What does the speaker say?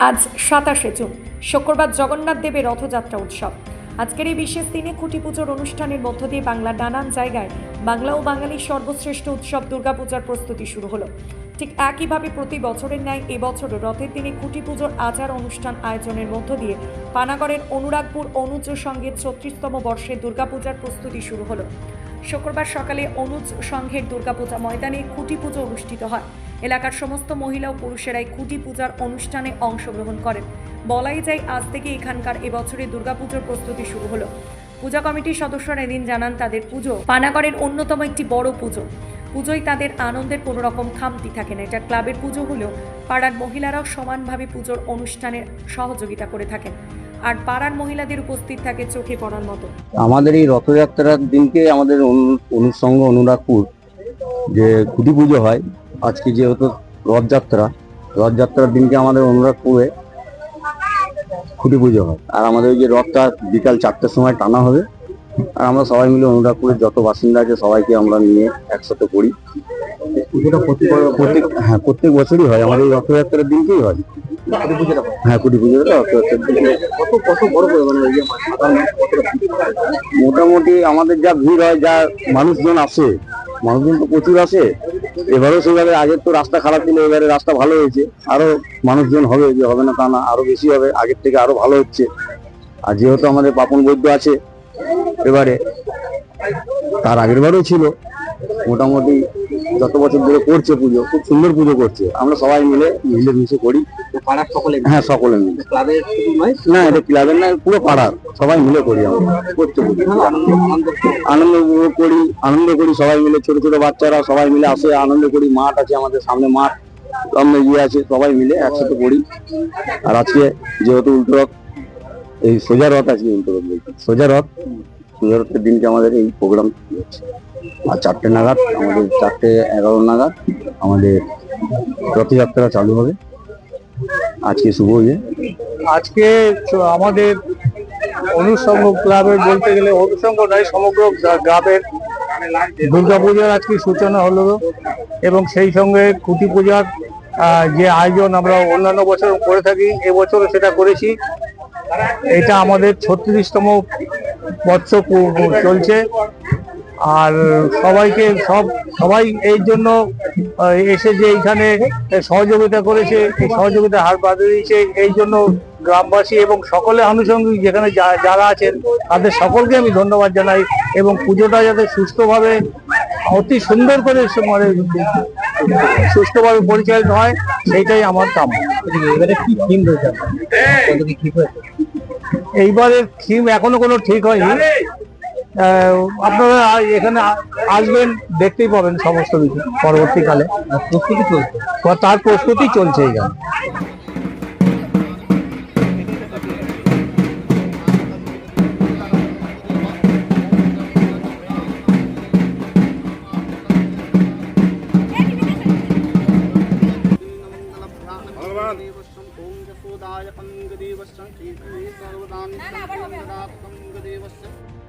আজ সাতাশে জুন, শুক্রবার জগন্নাথ দেবের রথযাত্রা উৎসব। আজকের এই বিশেষ দিনে খুঁটি পুজোর অনুষ্ঠানের মধ্য দিয়ে বাংলার নানান জায়গায় বাংলা ও বাঙালির সর্বশ্রেষ্ঠ উৎসব দুর্গাপূজার প্রস্তুতি শুরু হলো। ঠিক একইভাবে প্রতি বছরের ন্যায় এবছরও রথের দিনে খুঁটি পুজোর আচার অনুষ্ঠান আয়োজনের মধ্য দিয়ে পানাগড়ের অনুরাগপুর অনুজ সঙ্গের ছত্রিশতম বর্ষের দুর্গাপূজার প্রস্তুতি শুরু হলো। শুক্রবার সকালে অনুজ সংঘের দুর্গাপূজা ময়দানে খুঁটি পুজো অনুষ্ঠিত হয়। এলাকার সমস্ত মহিলা ও পুরুষেরাই খুঁটি পূজার অনুষ্ঠানে অংশগ্রহণ করেন। বলাই যায়, আজ থেকে এখানকার এবছরে দুর্গাপুজোর প্রস্তুতি শুরু হলো। পূজা কমিটির সদস্যরা এদিন জানান, তাদের পুজো পানাগড়ের অন্যতম একটি বড় পুজো। পুজোয় তাদের আনন্দের কোনো রকম খামতি থাকে না। এটা ক্লাবের পুজো হলেও পাড়ার মহিলারাও সমানভাবে পুজোর অনুষ্ঠানে সহযোগিতা করে থাকেন। আর পাড়ার মহিলাদের উপস্থিত থাকে চোখে পড়ার মতো। আমাদের এই রথযাত্রার দিনকে আমাদের অনু- অনুষঙ্গ অনুরাগপুর যে খুঁটি পুজো হয়, আজকে যেহেতু রথযাত্রা, রথযাত্রার দিনকে আমাদের অনুরাগপুরে খুঁটি পুজো হয়। আর আমাদের ওই যে রথটা বিকাল চারটের সময় টানা হবে আর আমরা সবাই মিলে অনুরাগপুরের যত বাসিন্দা আছে সবাইকে আমরা নিয়ে একসাথে করি প্রত্যেক হ্যাঁ? প্রত্যেক বছরই হয়। আমাদের এই রথযাত্রার দিনকেই হয়। হ্যাঁ খুঁটি পুজোটা রথযাত্রার দিনকে কত কত বড় মানে মোটামুটি আমাদের যা ভিড় হয় যা মানুষজন আসে মানুষজন তো প্রচুর আসে এবারেও সেভাবে আগের তো রাস্তা খারাপ ছিল এবারে রাস্তা ভালো হয়েছে। আরও মানুষজন হবে যে হবে না তা না আরও বেশি হবে আগের থেকে আরও ভালো হচ্ছে। আর যেহেতু আমাদের পাপন বৈদ্য আছে এবারে তার আগের বারেও ছিল। মোটামুটি যত বছর ধরে করছে পুজো খুব সুন্দর পুজো করছে। আমরা সবাই মিলে মিলে মিশে করি পাড়ার সকলে হ্যাঁ সকলে মিলে। ক্লাবের না এটা ক্লাবের না পুরো পাড়ার। সবাই মিলে করি আমরা। করতে করি। আনন্দ উপভোগ করি আনন্দ করি সবাই মিলে। ছোট ছোট বাচ্চারা সবাই মিলে আসে আনন্দ করি। মাঠ আছে আমাদের সামনে মাঠ। সামনে ইয়ে আছে সবাই মিলে একসাথে করি। আর আজকে যেহেতু উল্টো রথ এই সোজা রথ আজকে উল্টো রথ সোজা রথ সোজা রথের দিনকে আমাদের এই প্রোগ্রাম আর চারটে নাগাদ, আমাদের চারটে এগারো নাগাদ আমাদের রথযাত্রা চালু হবে। আজকে শুভ ইয়ে। আজকে আমাদের অনুষঙ্গ ক্লাবের বলতে গেলে অনুষঙ্গ নয়, সমগ্র গ্রা- গ্রামের দুর্গাপূজার আজকে সূচনা হলো এবং সেই সঙ্গে কুটি পূজার যে আয়োজন আমরা অন্যান্য বছর করে থাকি, এবছরও সেটা করেছি। এটা আমাদের ছত্রিশতম বৎস চলছে। আর সবাইকে সব সবাই এই জন্য এসে যে এইখানে সহযোগিতা করেছে এই সহযোগিতা হাত বাঁধে দিয়েছে এই জন্য গ্রামবাসী এবং সকলে আনুষঙ্গিক যেখানে যা- যারা আছেন তাদের সকলকে আমি ধন্যবাদ জানাই এবং পুজোটা যাতে সুস্থভাবে অতি সুন্দর করে মানে সুস্থভাবে পরিচালিত হয় সেইটাই আমার কাম এবারে কি থিম রয়েছে এইবারের থিম এখনও কোনো ঠিক হয়নি। আহ, আপনারা এখানে আসবেন দেখতেই পাবেন সমস্ত কিছু পরবর্তীকালে। প্রস্তুতি চলছে। তার প্রস্তুতি চলছে এখানে नारायणं गदेवस्य सर्वदानि गदेवस्य।